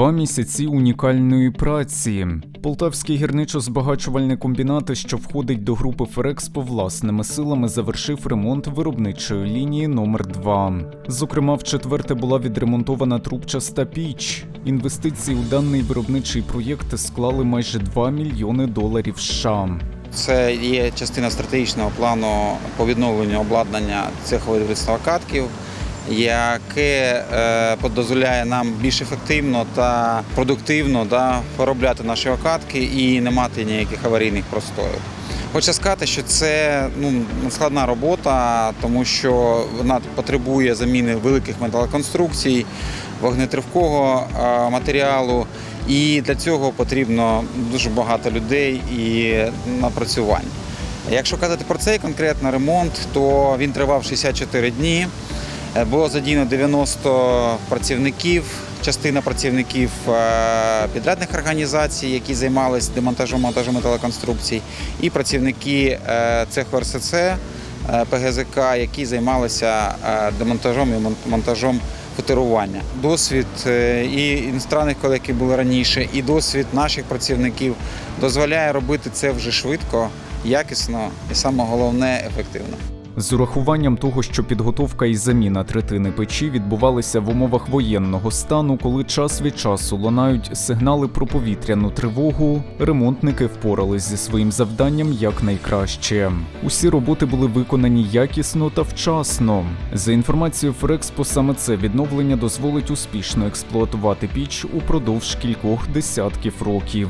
Два місяці унікальної праці. Полтавський гірничо-збагачувальний комбінат, що входить до групи Ферекспо, власними силами завершив ремонт виробничої лінії номер 2 Зокрема, в четверте була відремонтована трубчаста піч. Інвестиції у даний виробничий проєкт склали майже 2 мільйони доларів США. Це є частина стратегічного плану по відновленню обладнання цехового виробництва катків, яке е, дозволяє нам більш ефективно та продуктивно да, виробляти наші окатки і не мати ніяких аварійних простоїв. Хочу сказати, що це ну, складна робота, тому що вона потребує заміни великих металоконструкцій, вогнетривкого е, матеріалу. І для цього потрібно дуже багато людей і напрацювань. Якщо казати про цей конкретно ремонт, то він тривав 64 дні. Е, Було задіяно 90 працівників, частина працівників е, підрядних організацій, які займалися демонтажом монтажем металоконструкцій, і працівники е, цеху РСЦ ПГЗК, які займалися демонтажом і мон- монтажом футирування. Досвід і іностранних колег, які були раніше, і досвід наших працівників дозволяє робити це вже швидко, якісно і саме головне ефективно. З урахуванням того, що підготовка і заміна третини печі відбувалися в умовах воєнного стану, коли час від часу лунають сигнали про повітряну тривогу, ремонтники впорались зі своїм завданням якнайкраще. Усі роботи були виконані якісно та вчасно. За інформацією Ферекспо, саме це відновлення дозволить успішно експлуатувати піч упродовж кількох десятків років.